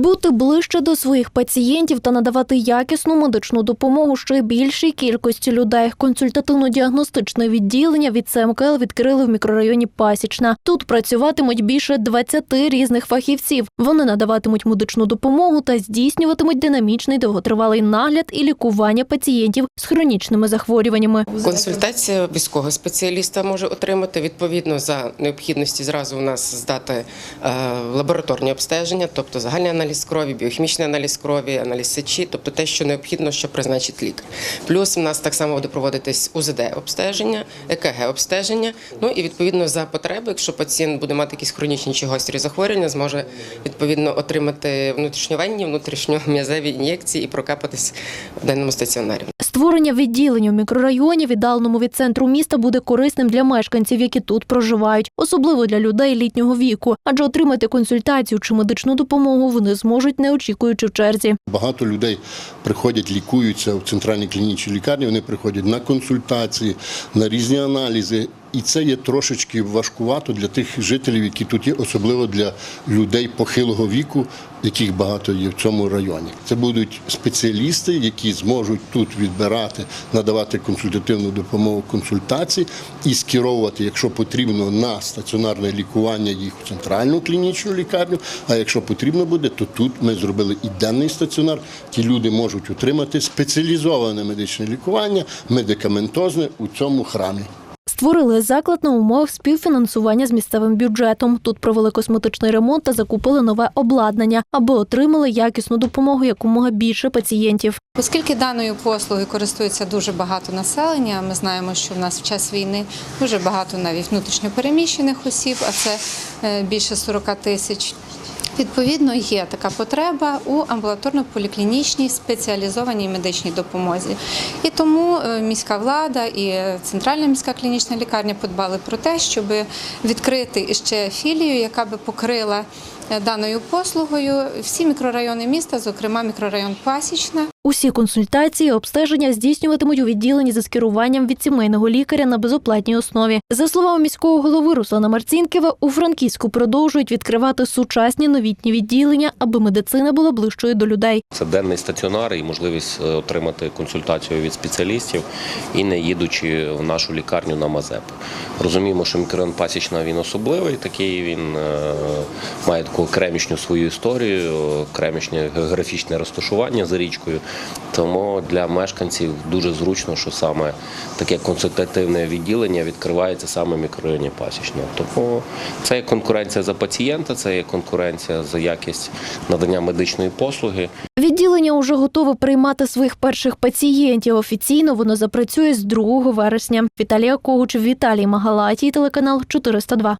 Бути ближче до своїх пацієнтів та надавати якісну медичну допомогу ще більшій кількості людей. Консультативно-діагностичне відділення від ЦМКЛ відкрили в мікрорайоні Пасічна. Тут працюватимуть більше 20 різних фахівців. Вони надаватимуть медичну допомогу та здійснюватимуть динамічний довготривалий нагляд і лікування пацієнтів з хронічними захворюваннями. Консультація військового спеціаліста може отримати відповідно за необхідності зразу у нас здати е, лабораторні обстеження, тобто загальний аналіз крові, біохімічний аналіз крові, аналіз сечі, тобто те, що необхідно, що призначить лікар. Плюс у нас так само буде проводитись УЗД обстеження, ЕКГ обстеження. Ну і відповідно за потреби, якщо пацієнт буде мати якісь хронічні чи гострі захворювання, зможе відповідно отримати внутрішньовенні, внутрішньом'язеві ін'єкції і прокапатись в денному стаціонарі. Створення відділення в мікрорайоні, віддаленому від центру міста, буде корисним для мешканців, які тут проживають, особливо для людей літнього віку, адже отримати консультацію чи медичну допомогу вони зможуть, не очікуючи в черзі. Багато людей приходять, лікуються в центральній клінічній лікарні. Вони приходять на консультації, на різні аналізи. І це є трошечки важкувато для тих жителів, які тут є, особливо для людей похилого віку, яких багато є в цьому районі. Це будуть спеціалісти, які зможуть тут відбирати, надавати консультативну допомогу консультації і скеровувати, якщо потрібно, на стаціонарне лікування їх у центральну клінічну лікарню. А якщо потрібно буде, то тут ми зробили і денний стаціонар. Ті люди можуть отримати спеціалізоване медичне лікування, медикаментозне у цьому храмі. Створили заклад на умовах співфінансування з місцевим бюджетом. Тут провели косметичний ремонт та закупили нове обладнання, аби отримали якісну допомогу якомога більше пацієнтів. Оскільки даною послугою користується дуже багато населення, ми знаємо, що в нас в час війни дуже багато навіть внутрішньопереміщених осіб, а це е, більше 40 тисяч. Відповідно, є така потреба у амбулаторно-поліклінічній спеціалізованій медичній допомозі. І тому е, міська влада і центральна міська клінічна лікарня подбали про те, щоб відкрити ще філію, яка би покрила даною послугою всі мікрорайони міста, зокрема мікрорайон Пасічна. Усі консультації, обстеження здійснюватимуть у відділенні за скеруванням від сімейного лікаря на безоплатній основі. За словами міського голови Руслана Марцінківа, у Франківську продовжують відкривати сучасні новітні відділення, аби медицина була ближчою до людей. Це денний стаціонар і можливість е, отримати консультацію від спеціалістів і не їдучи в нашу лікарню на Мазепу. Розуміємо, що мікрорайон Пасічна він особливий, такий він е, має таку окремішню свою історію, окремішнє географічне розташування за річкою. Тому для мешканців дуже зручно, що саме таке консультативне відділення відкривається саме мікрорайоні Пасічна. Тому це є конкуренція за пацієнта, це є конкуренція за якість надання медичної послуги. Відділення уже готове приймати своїх перших пацієнтів. Офіційно воно запрацює з 2 вересня. Віталія Когуч, Віталій Магалатій, телеканал 402.